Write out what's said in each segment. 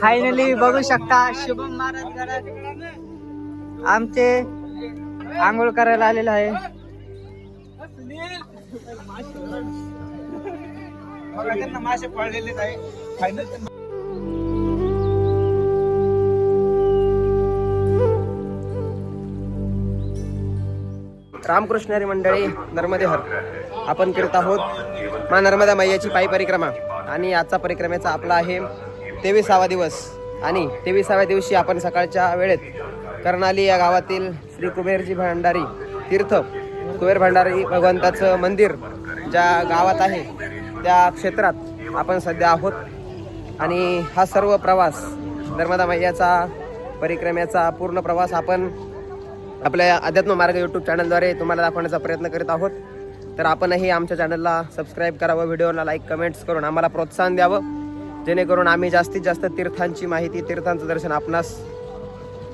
Finally बघू शकता शुभम महाराज घरात. आमचे आंघोळ करायला आलेलो आहे. मासे आहे फायनल रामकृष्णरी मंडळी नर्मदे हर. आपण करत आहोत मा नर्मदा मैयाची पायी परिक्रमा. आणि आजचा परिक्रमेचा आपला आहे तेविसावा दिवस आणि तेविसाव्या दिवशी आपण सकाळच्या वेळेत कर्णाली या गावातील श्री कुबेरजी भंडारी तीर्थ कुबेर भंडारी भगवंताचं मंदिर ज्या गावात आहे त्या क्षेत्रात आपण सध्या आहोत. आणि हा सर्व प्रवास नर्मदा मैयाचा परिक्रमेचा पूर्ण प्रवास आपण आपल्या अध्यात्म मार्ग यूट्यूब चॅनलद्वारे तुम्हाला दाखवण्याचा प्रयत्न करीत आहोत. तर आपणही आमच्या चॅनलला सबस्क्राईब करावं व्हिडिओला लाईक कमेंट्स करून आम्हाला प्रोत्साहन द्यावं. जेणेकरून आम्ही जास्तीत जास्त तीर्थांची माहिती तीर्थांचं दर्शन आपणास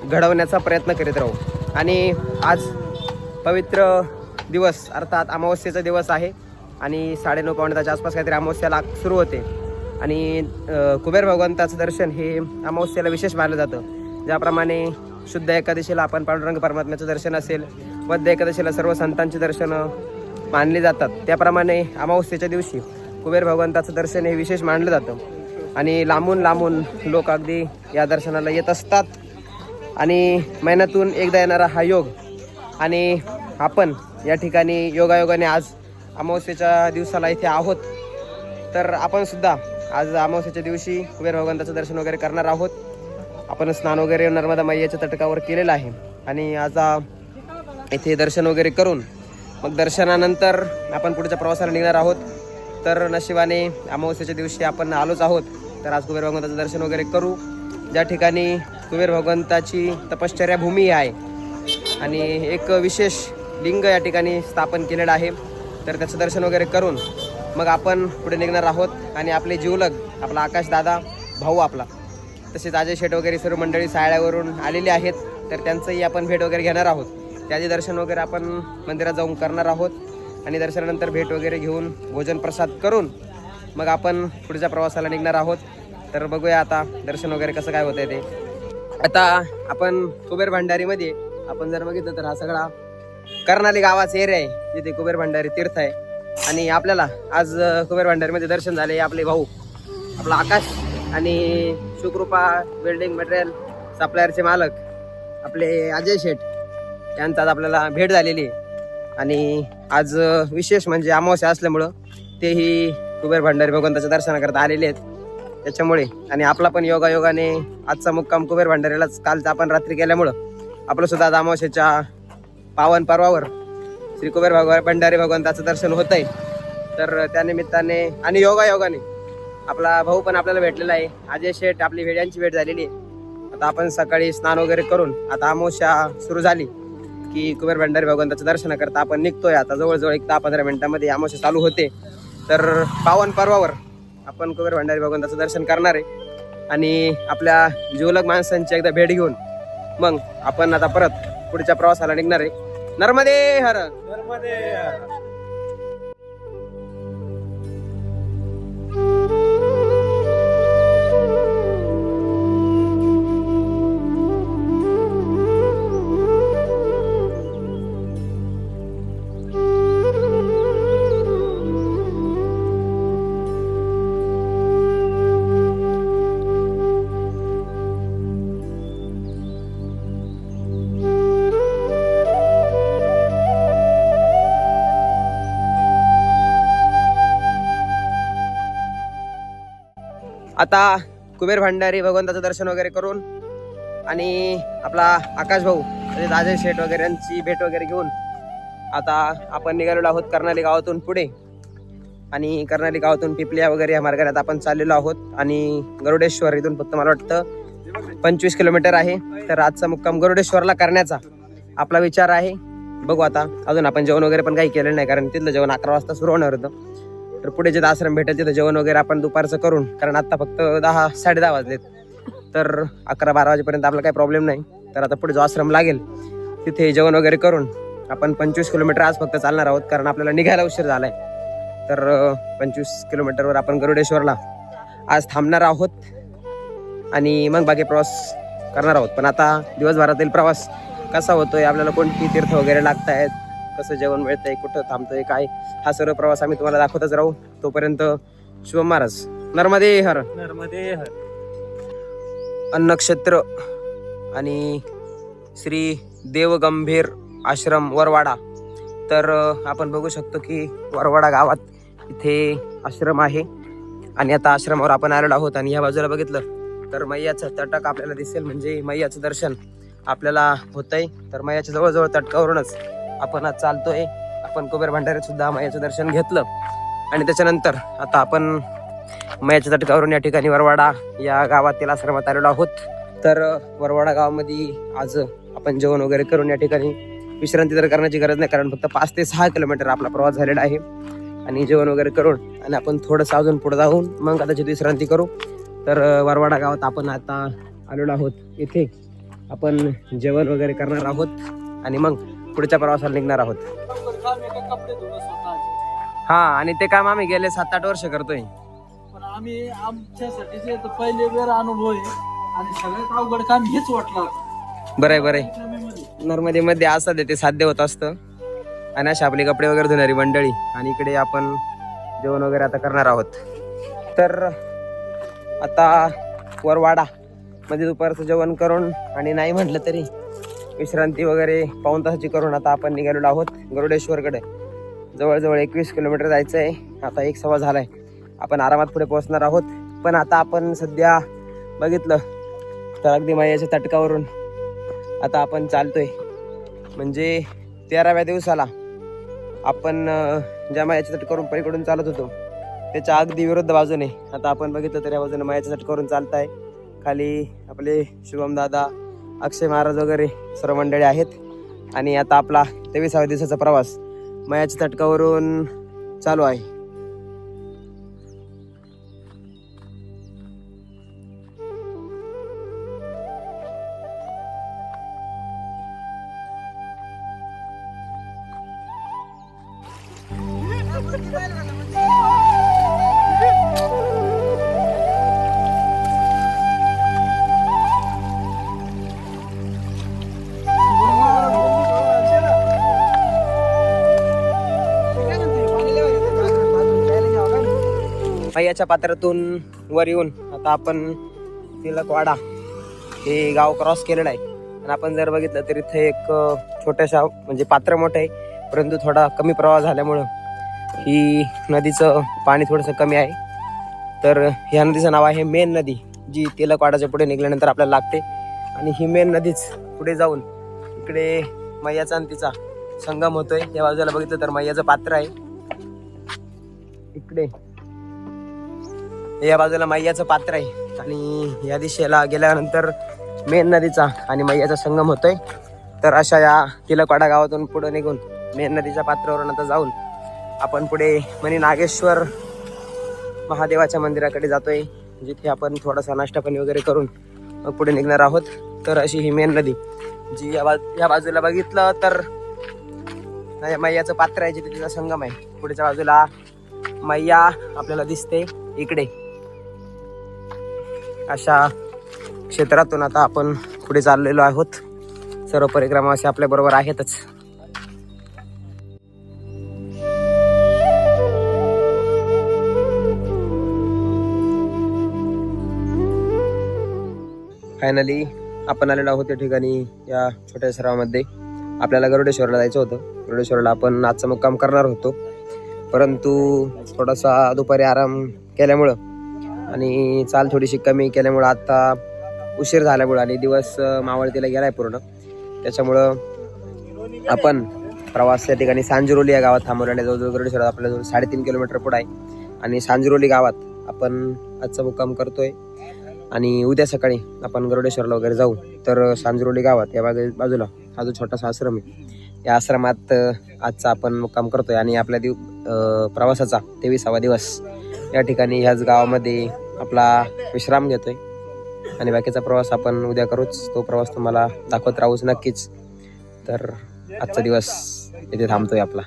घडवण्याचा प्रयत्न करीत राहू. आणि आज पवित्र दिवस अर्थात अमावस्येचा दिवस आहे आणि साडेनऊ पावणे दहाच्या आसपास काहीतरी अमावस्याला सुरू होते. आणि कुबेर भगवंताचं दर्शन हे अमावस्येला विशेष मानलं जातं. ज्याप्रमाणे शुद्ध एकादशीला आपण पांडुरंग परमात्म्याचं दर्शन असेल वद्य एकादशीला सर्व संतांची दर्शनं मानली जातात. त्याप्रमाणे अमावस्येच्या दिवशी कुबेर भगवंताचं दर्शन हे विशेष मानलं जातं. आणि लांबून लांबून लोक अगदी या दर्शनाला येत असतात. आणि महिन्यातून एकदा येणारा हा योग. आणि आपण या ठिकाणी योगायोगाने आज अमावस्येच्या दिवसाला इथे आहोत. तर आपण सुद्धा आज अमावस्येच्या दिवशी कुबेर भगवंताचं दर्शन वगैरे करणार आहोत. आपण स्नान वगैरे नर्मदा मैयाच्या तटकावर केलेलं आहे. आणि आज इथे दर्शन वगैरे करून मग दर्शनानंतर आपण पुढच्या प्रवासाला निघणार आहोत. तर नशिबाने अमावस्येच्या दिवशी आपण आलोच आहोत. तर आज कुबेर भगवंताचं दर्शन वगैरे करू. ज्या ठिकाणी कुबेर भगवंताची तपश्चर्या भूमी आहे आणि एक विशेष लिंग या ठिकाणी स्थापन केलेलं आहे तर त्याचं दर्शन वगैरे करून मग आपण पुढे निघणार आहोत आणि आपले जीवलग आपला आकाश दादा भाऊ आपला तसेच अजय शेठ वगैरे सर्व मंडळी सायळ्यावरून आलेले आहेत तर त्यांचंही आपण भेट वगैरे घेणार आहोत. त्याचे दर्शन वगैरे आपण मंदिरात जाऊन करणार आहोत आणि दर्शनानंतर भेट वगैरे घेऊन भोजन प्रसाद करून मग आपण पुढच्या प्रवासाला निघणार आहोत. तर बघूया आता दर्शन वगैरे कसं काय होतंय ते. आता आपण कुबेर भंडारीमध्ये आपण जर बघितलं तर हा सगळा कर्नाली गावाचा एरिया आहे जिथे कुबेर भंडारी तीर्थ आहे. आणि आपल्याला आज कुबेर भंडारीमध्ये दर्शन झाले आपले भाऊ आपला आकाश आणि सुखरूपा बिल्डिंग मटेरियल सप्लायरचे मालक आपले अजय शेठ यांचा आपल्याला भेट झालेली आहे. आणि आज विशेष म्हणजे अमावस्या असल्यामुळं तेही कुबेर भंडारी भगवंताच्या दर्शनाकरता आलेले आहेत. त्याच्यामुळे आणि आपला पण योगायोगाने आजचा मुक्काम कुबेर भंडारीलाच. कालचा आपण रात्री केल्यामुळं आपलं सुद्धा आज पावन पर्वावर श्री कुबेर भगवा भंडारी भगवंताचं दर्शन होत आहे तर त्यानिमित्ताने आणि योगायोगाने आपला भाऊ पण आपल्याला भेटलेला आहे. अजय शेठ आपली भेड्यांची भेट झालेली आहे. आता आपण सकाळी स्नान वगैरे करून आता अमावस्या सुरू झाली की कुबेर भंडारी भगवंताचं दर्शन करता आपण निघतोय. आता जवळजवळ एक दहा पंधरा मिनिटांमध्ये अमावस्या चालू होते. तर पावन पर्वावर आपण कुबेर भंडारी भगवंताचं दर्शन करणार आहे. आणि आपल्या जीवलग माणसांची एकदा भेट घेऊन मग आपण आता परत पुढच्या प्रवासाला निघणार आहे. नर्मदे हर. आता कुबेर भंडारी भगवंताचं दर्शन वगैरे करून आणि आपला आकाश भाऊ म्हणजे अजय शेठ वगैरे यांची भेट वगैरे घेऊन आता आपण निघालेलो आहोत कर्नाली गावातून पुढे. आणि कर्नाली गावातून पिपल्या वगैरे या मार्गाने आता आपण चाललेलो आहोत आणि गरुडेश्वर इथून फक्त मला वाटतं पंचवीस किलोमीटर आहे. तर आजचा मुक्काम गरुडेश्वरला करण्याचा आपला विचार आहे. बघू आता. अजून आपण जेवण वगैरे पण काही केलं नाही कारण तिथलं जेवण अकरा वाजता सुरू होणार होतं. तर पुढे जे आश्रम भेटेल तिथं जेवण वगैरे आपण दुपारचं करून कारण आता फक्त दहा साडे दहा वाजलेत. तर अकरा बारा वाजेपर्यंत आपला काही प्रॉब्लेम नाही. तर आता पुढे जो आश्रम लागेल तिथे जेवण वगैरे करून आपण पंचवीस किलोमीटर आज फक्त चालणार आहोत कारण आपल्याला निघायला उशीर झाला आहे तर पंचवीस किलोमीटरवर आपण गरुडेश्वरला आज थांबणार आहोत आणि मग बाकी प्रवास करणार आहोत. पण आता दिवसभरातील प्रवास कसा होतोय आपल्याला कोणती तीर्थ वगैरे लागत आहेत कसं जेवण मिळतंय कुठं थांबतोय काय? हा सर्व प्रवास आम्ही तुम्हाला दाखवतच राहू. तोपर्यंत शुभम महाराज. नर्मदे हर. नर्मदे हर. अन्नक्षेत्र आणि श्री देवगंभीर आश्रम वरवाडा. तर आपण बघू शकतो की वरवाडा गावात इथे आश्रम आहे. आणि आता आश्रमावर आपण आलेलो आहोत आणि ह्या बाजूला बघितलं तर मैयाचं तटक आपल्याला दिसेल. म्हणजे मैयाचं दर्शन आपल्याला होतंय. तर मैयाच्या जवळजवळ तटकावरूनच आपण आज चालतोय. आपण कुबेर भंडारीत सुद्धा मायाचं दर्शन घेतलं. आणि त्याच्यानंतर आता आपण मायाच्या तटकावरून या ठिकाणी वरवाडा या गावातील आश्रमात आलेलो आहोत. तर वरवाडा गावामध्ये आज आपण जेवण वगैरे करून या ठिकाणी विश्रांती तर करण्याची गरज नाही कारण फक्त पाच ते सहा किलोमीटर आपला प्रवास झालेला आहे. आणि जेवण वगैरे करून आणि आपण थोडंसं अजून पुढे जाऊन मग कदाचित विश्रांती करू. तर वरवाडा गावात आपण आता आलेलो आहोत. इथे आपण जेवण वगैरे करणार आहोत. आणि मग पुढच्या प्रवासाला निघणार आहोत हा आणि ते काम आम्ही गेले सात आठ वर्ष करतोय पण आम्ही आमच्यासाठी जे तर पहिले वेळ अनुभव आहे आणि सगळ्यात अवघड काम हेच वाटलं होतं. बरं आहे बरं आहे. नॉर्मलीमध्ये असं ते साध्य होत असतं आणि अशा आपले कपडे वगैरे धुणारी मंडळी आणि इकडे आपण जेवण वगैरे आता करणार आहोत तर आता वरवाडा मध्ये दुपारचं जेवण करून आणि नाही म्हटलं तरी विश्रांती वगैरे पाऊन तासाची करून आता आपण निघालेलो आहोत गरुडेश्वरकडे. जवळजवळ एकवीस किलोमीटर जायचं आहे आता एक सवा झाला आहे आपण आरामात पुढे पोहोचणार आहोत. पण आता आपण सध्या बघितलं तर अगदी मायाच्या तटकावरून आता आपण चालतोय. म्हणजे तेराव्या दिवसाला आपण ज्या मायाच्या तटकावरून पलीकडून चालत होतो त्याच्या अगदी विरुद्ध बाजूने आता आपण बघितलं तर या बाजूने मायाच्या तटकावरून चालताय. खाली आपले शुभम दादा अक्षय महाराज वगैरे सर्व मंडळी आहेत. आणि आता आपला तेविसाव्या दिवसाचा प्रवास मयाच्या तटकावरून चालू आहे. मैयाच्या पात्रातून वर येऊन आता आपण तिलकवाडा हे गाव क्रॉस केलेलं आहे. आणि आपण जर बघितलं तर इथे एक छोट्याशा म्हणजे पात्र मोठं आहे. परंतु थोडा कमी प्रवाह झाल्यामुळं ही नदीचं पाणी थोडंसं कमी आहे. तर ह्या नदीचं नाव आहे मेन नदी जी तिलकवाडाच्या पुढे निघाल्यानंतर आपल्याला लागते. आणि ही मेन नदीच पुढे जाऊन इकडे मैयाचा आणि तिचा संगम होतोय. या बाजूला बघितलं तर मैयाचं पात्र आहे. इकडे या बाजूला मैयाचं पात्र आहे. आणि या दिशेला गेल्यानंतर मेन नदीचा आणि मैयाचा संगम होतोय. तर अशा या तिलकवाडा गावातून पुढे निघून मेन नदीच्या पात्रावरून आता जाऊन आपण पुढे म्हणे नागेश्वर महादेवाच्या मंदिराकडे जातोय. जिथे आपण थोडासा नाश्ता पाणी वगैरे करून मग पुढे निघणार आहोत. तर अशी ही मेन नदी जी या बाज या बाजूला बघितलं तर मैयाचं पात्र आहे जिथे तिचा संगम आहे. पुढच्या बाजूला मैया आपल्याला दिसते इकडे. अशा क्षेत्रातून आता आपण पुढे चाललेलो आहोत. सर्व परिक्रमावासी आपल्या बरोबर आहेतच. फायनली आपण आलेलो आहोत त्या ठिकाणी या छोट्या सरावामध्ये. आपल्याला गरुडेश्वरला जायचं होतं. गरुडेश्वरला आपण आजचा मुक्काम करणार होतो. परंतु थोडासा दुपारी आराम केल्यामुळं आणि चाल थोडीशी कमी केल्यामुळं आत्ता उशीर झाल्यामुळं आणि दिवस मावळतीला गेला आहे पूर्ण. त्याच्यामुळं आपण प्रवास या ठिकाणी सांजरोली या गावात थांबवलेला आहे. जवळजवळ गरुडेश्वर आपल्या जवळ साडेतीन किलोमीटर पुढं आहे. आणि सांजरोली गावात आपण आजचा मुक्काम करतोय. आणि उद्या सकाळी आपण गरुडेश्वरला वगैरे जाऊ. तर सांजरोली गावात या बागे बाजूला हा जो छोटासा आश्रम आहे या आश्रमात आजचा आपण मुक्काम करतोय. आणि आपल्या दिव प्रवासाचा तेविसावा दिवस या ठिकाणी ह्याच गावामध्ये आपला विश्राम घेतोय. आणि बाकीचा प्रवास आपण उद्या करूच. तो प्रवास तुम्हाला दाखवत राहूच नक्कीच. तर आजचा दिवस इथे थांबतोय आपला.